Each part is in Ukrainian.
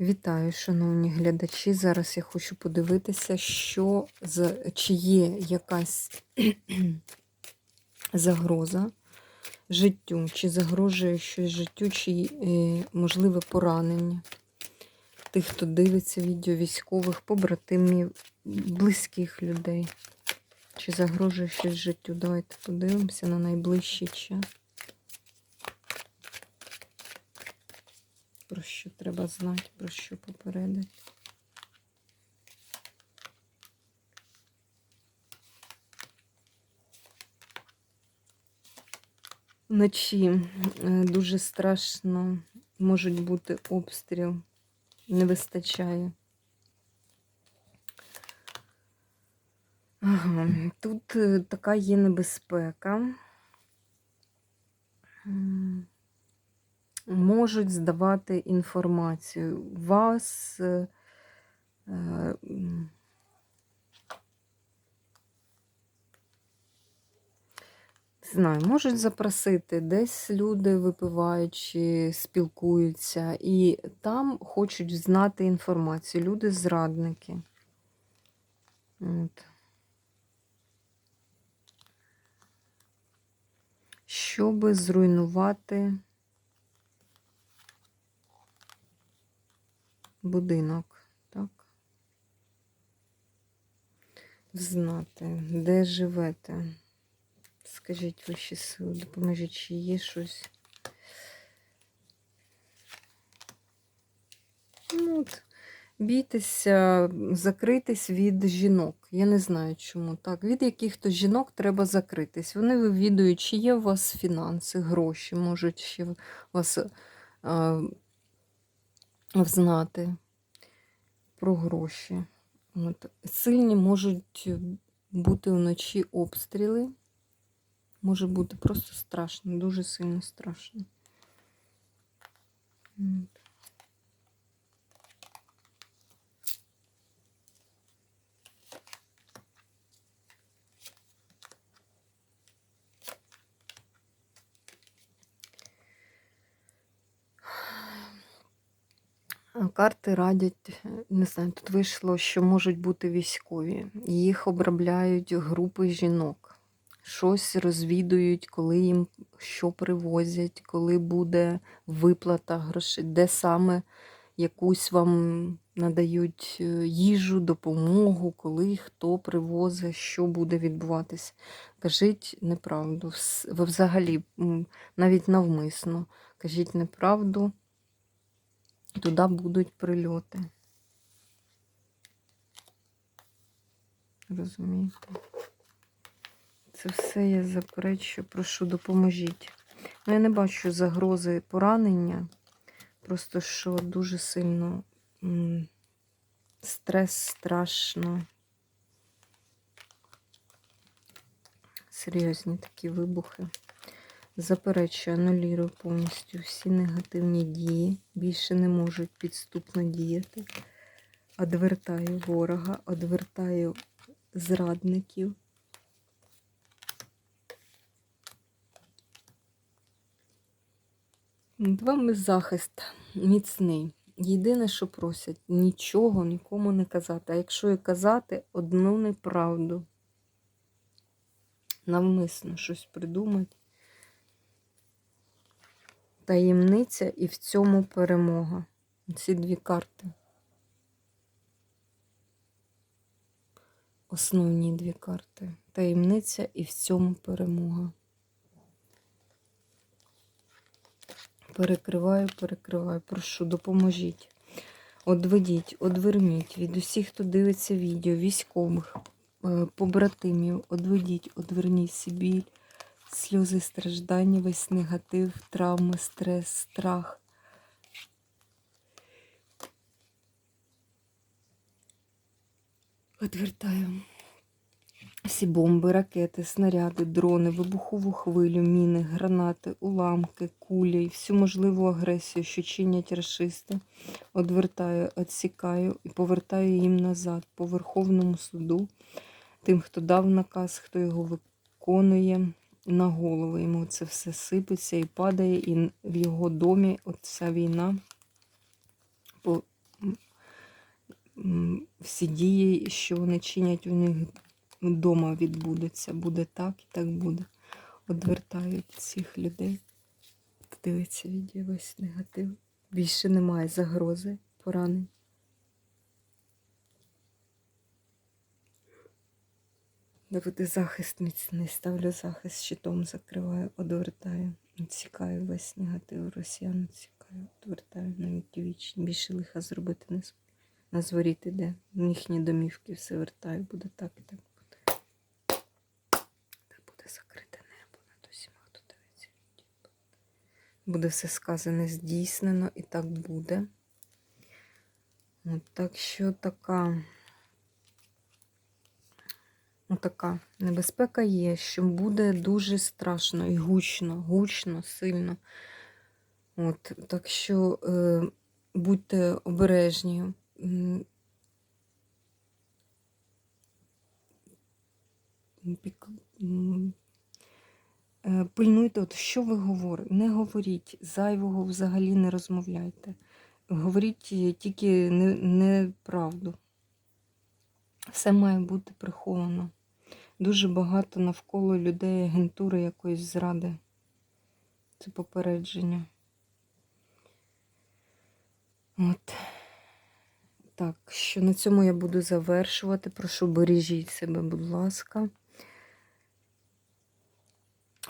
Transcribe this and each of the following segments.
Вітаю, шановні глядачі. Зараз я хочу подивитися, що з, чи є якась загроза життю, чи загрожує щось життю, чи е, можливе поранення тих, хто дивиться відео військових, побратимів, близьких людей. Чи загрожує щось життю? Давайте подивимося на найближчий час. Про що треба знати, про що попередити. Вночі е, дуже страшно, можуть бути обстріл, не вистачає. Ага. Тут е, така є небезпека. Можуть здавати інформацію. Вас е, е, знаю, можуть запросити, десь люди випивають чи спілкуються, і там хочуть знати інформацію. Люди зрадники. От. Щоби зруйнувати будинок, так? Знати, де живете. Скажіть ваші сили, допоможіть, чи є щось. Ну, от, бійтеся, закритись від жінок. Я не знаю чому. Так, від яких-то жінок треба закритись. Вони вивідують, чи є у вас фінанси, гроші, можуть ще вас а, взнати про гроші. От. Сильні можуть бути вночі обстріли. Може бути просто страшно, дуже сильно страшно. От. А Карти радять, не знаю, тут вийшло, що можуть бути військові. Їх обробляють групи жінок. Щось розвідують, коли їм що привозять, коли буде виплата грошей, де саме якусь вам надають е, їжу, допомогу, коли хто привозить, що буде відбуватися. Кажіть неправду. Ви взагалі навіть навмисно кажіть неправду. Туди будуть прильоти. Розумієте? Це все я заперечую, прошу, допоможіть. Ну, я не бачу загрози поранення. Просто що дуже сильно м, стрес страшно. Серйозні такі вибухи. Заперечую, анулюю повністю всі негативні дії. Більше не можуть підступно діяти. Одвертаю ворога, одвертаю зрадників. Над вами захист міцний. Єдине, що просять, нічого нікому не казати. А якщо і казати, одну неправду. Навмисно щось придумати. Таємниця і в цьому перемога. Ці дві карти. Основні дві карти. Таємниця і в цьому перемога. Перекриваю, перекриваю. Прошу, допоможіть. Одведіть, одверніть від усіх, хто дивиться відео, військових, е, побратимів, одведіть, одверніть біль, сльози, страждання, весь негатив, травми, стрес, страх. Одвертаю. Всі бомби, ракети, снаряди, дрони, вибухову хвилю, міни, гранати, уламки, кулі і всю можливу агресію, що чинять расисти, одвертаю, відсікаю і повертаю їм назад по Верховному суду, тим, хто дав наказ, хто його виконує на голову. Йому це все сипеться і падає, і в його домі оця війна по- всі дії, що вони чинять, у них вдома відбудуться. Буде так і так буде. Одвертають цих людей. Дивиться відео негатив. Більше немає загрози, поранень. Давиди захист міцний, ставлю захист, щитом закриваю, одвертаю, відсікаю весь негатив, росіян відсікаю, одвертаю навіть вічні. Більше лиха зробити не зможу. На зворіт іде, їхні домівки все вертаю, буде так і так буде. Та буде закрите небо над усіма, хто дивиться відео. Буде все сказане, здійснено, і так буде. От, так що така. Така небезпека є, що буде дуже страшно і гучно, гучно, сильно. От, так що е, будьте обережні. Е, Пильнуйте, от що ви говорите. Не говоріть, зайвого взагалі не розмовляйте. Говоріть е, тільки не- неправду. Все має бути приховано. Дуже багато навколо людей агентури якоїсь зради. Це попередження. От. Так, що на цьому я буду завершувати. Прошу, бережіть себе, будь ласка.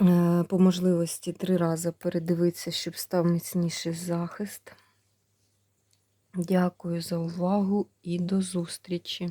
Е, По можливості три рази передивитися, щоб став міцніший захист. Дякую за увагу і до зустрічі!